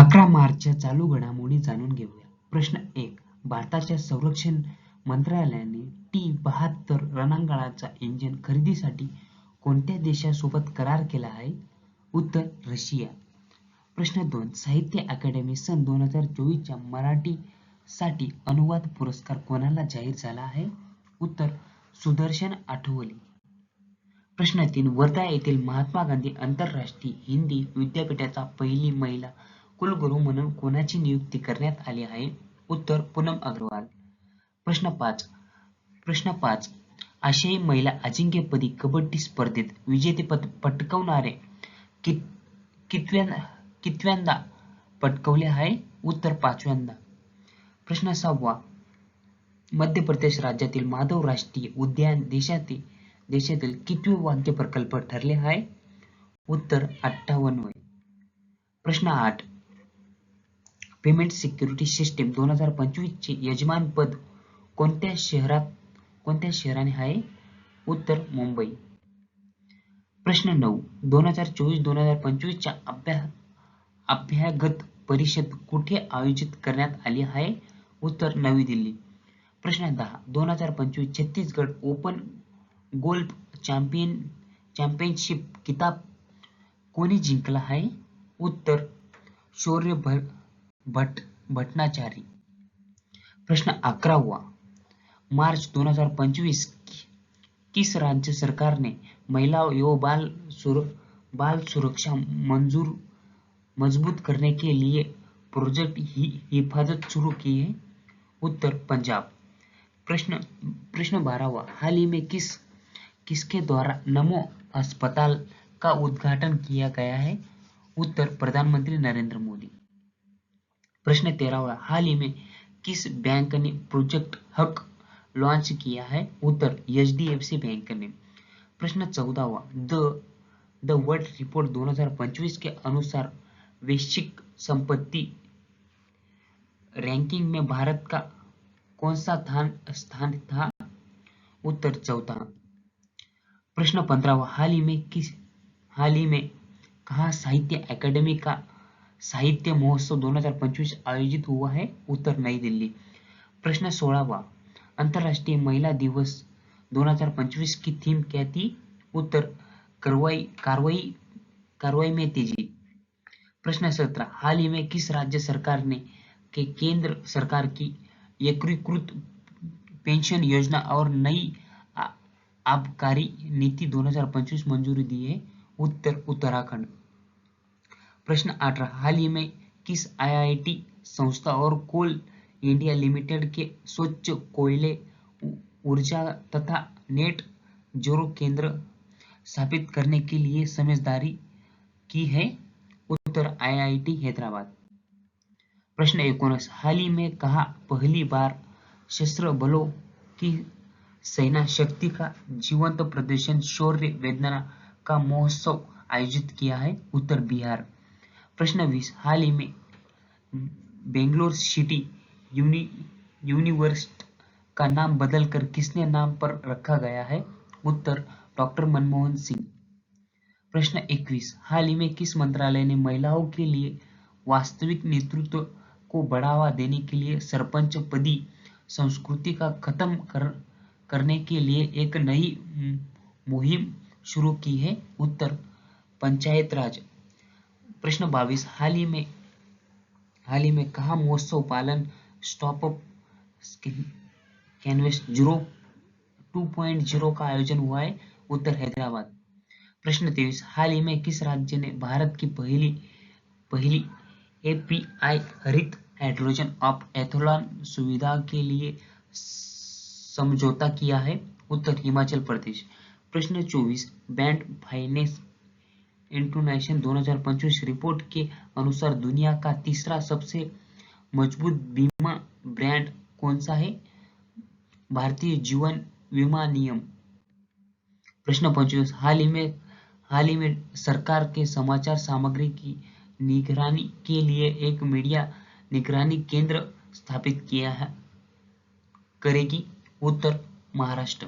अकरा मार्चच्या चालू घडामोडी जाणून घेऊया. प्रश्न एक भारताच्या संरक्षण मंत्रालयाने टी बहात्तर रणांगणाचा इंजिन खरेदीसाठी कोणत्या देशासोबत करार केला आहे? उत्तर रशिया. प्रश्न दोन साहित्य अकादमी सन दोन हजार चोवीसच्या मराठी साठी अनुवाद पुरस्कार कोणाला जाहीर झाला आहे? उत्तर सुदर्शन आठवले. प्रश्न तीन वर्धा येथील महात्मा गांधी आंतरराष्ट्रीय हिंदी विद्यापीठाचा पहिली महिला कुलगुरू म्हणून कोणाची नियुक्ती करण्यात आली आहे? उत्तर पूनम अग्रवाल. प्रश्न पाच. प्रश्न पाच. आशियाई महिला अजिंक्यपदी कबड्डी स्पर्धेत विजेतेपद पटकवणारे कित कितव्यांदा कितव्यांदा पटकवले आहे? उत्तर पाचव्यांदा. प्रश्न सहावा. मध्य प्रदेश राज्यातील माधव राष्ट्रीय उद्यान देशातील देशातील कितवे वाद्य प्रकल्प ठरले आहे? उत्तर अठ्ठावन्न प्रश्न आठ. पेमेंट सिक्युरिटी सिस्टीम दोन हजार पंचवीसचे यजमानपद कोणत्या शहरात कोणत्या शहराने आहे? उत्तर मुंबई. प्रश्न नऊ. दोन हजार चोवीस दोन हजार पंचवीसच्या अभ्या अभ्यागत परिषद कुठे आयोजित करण्यात आली आहे? उत्तर नवी दिल्ली. प्रश्न दहा. दोन हजार पंचवीस Chhattisgarh open golf champion championship किताब कोणी जिंकला आहे? उत्तर शौर्य भर भट, भटनाचारी। प्रश्न अकरावा मार्च दोन हज़ार पंचवीस किस राज्य सरकारने महिला एवं बाल सुर, बाल सुरक्षा मंजूर, मज़बूत करने के लिए प्रोजेक्ट ही, हिफाजत शुरू की है? उत्तर, पंजाब। प्रश्न प्रश्न बारहवा हाल ही में किस, किसके द्वारा नमो अस्पताल का उद्घाटन किया गया है? उत्तर, प्रधानमंत्री नरेंद्र मोदी। प्रश्न तेरहवा हाल ही में किस बैंक ने प्रोजेक्ट हक लॉन्च किया है? उत्तर H D F C bank ने। प्रश्न चौदावा द द वर्ल्ड रिपोर्ट 2025 के अनुसार वैश्विक संपत्ति रैंकिंग में भारत का कौन सा स्थान स्थान था? उत्तर चौथा प्रश्न पंद्रहवा हाल ही में किस, हाल ही में कहा साहित्य अकादमी का साहित्य महोत्सव 2025 आयोजित हुआ है उत्तर नई दिल्ली। प्रश्न सोळावा अंतरराष्ट्रीय महिला दिवस 2025 की थीम क्या थी? उत्तर कार्रवाई कार्रवाई कार्रवाई में तेज़ी। प्रश्न सत्रह, हाल ही में किस राज्य सरकार ने, के केंद्र सरकार की एकीकृत पेंशन योजना और नई आबकारी नीति 2025 मंजूरी दी है? उत्तर, उत्तराखंड। प्रश्न अठारह हाल ही में किस आईआईटी संस्था और कोल इंडिया लिमिटेड के स्वच्छ कोयले ऊर्जा तथा नेट जोरो केंद्र स्थापित करने के लिए समझदारी की है? उत्तर आईआईटी हैदराबाद। प्रश्न एकोणीस। हाल ही में कहा, पहली बार सशस्त्र बलों की सेना शक्ति का जीवंत प्रदर्शन शौर्य वेदना का महोत्सव आयोजित किया है? उत्तर, बिहार। प्रश्न बीस हाल ही में बेंगलोर सिटी यूनि, यूनिवर्सिटी का नाम बदलकर किसने नाम पर रखा गया है? उत्तर, डॉक्टर मनमोहन सिंह. प्रश्न 21 हाल ही में किस मंत्रालय ने महिलाओं के लिए वास्तविक नेतृत्व को बढ़ावा देने के लिए सरपंच पदी संस्कृति का खत्म कर, करने के लिए एक नई मुहिम शुरू की है? उत्तर, पंचायत राज. प्रश्न 22 हाल ही में, हाल ही में कहा महोत्सव पालन stop up canvas zero two point zero का आयोजन हुआ है उत्तर हैदराबाद। प्रश्न तेईस, हाल ही में किस राज्य ने भारत की पहली पहली एपीआई हरित हाइड्रोजन ऑफ़ एथोलॉन सुविधा के लिए समझौता किया है उत्तर हिमाचल प्रदेश। प्रश्न 24 बैंड फाइनेंस इंटरनेशनल 2025 रिपोर्ट के अनुसार दुनिया का तीसरा सबसे मज़बूत बीमा ब्रांड कौन सा है? भारतीय जीवन बीमा नियम। प्रश्न पंचवीस, हाल ही में, हाल ही में सरकार के समाचार सामग्री की निगरानी के लिए एक मीडिया निगरानी केंद्र स्थापित किया है, करेगी उत्तर महाराष्ट्र।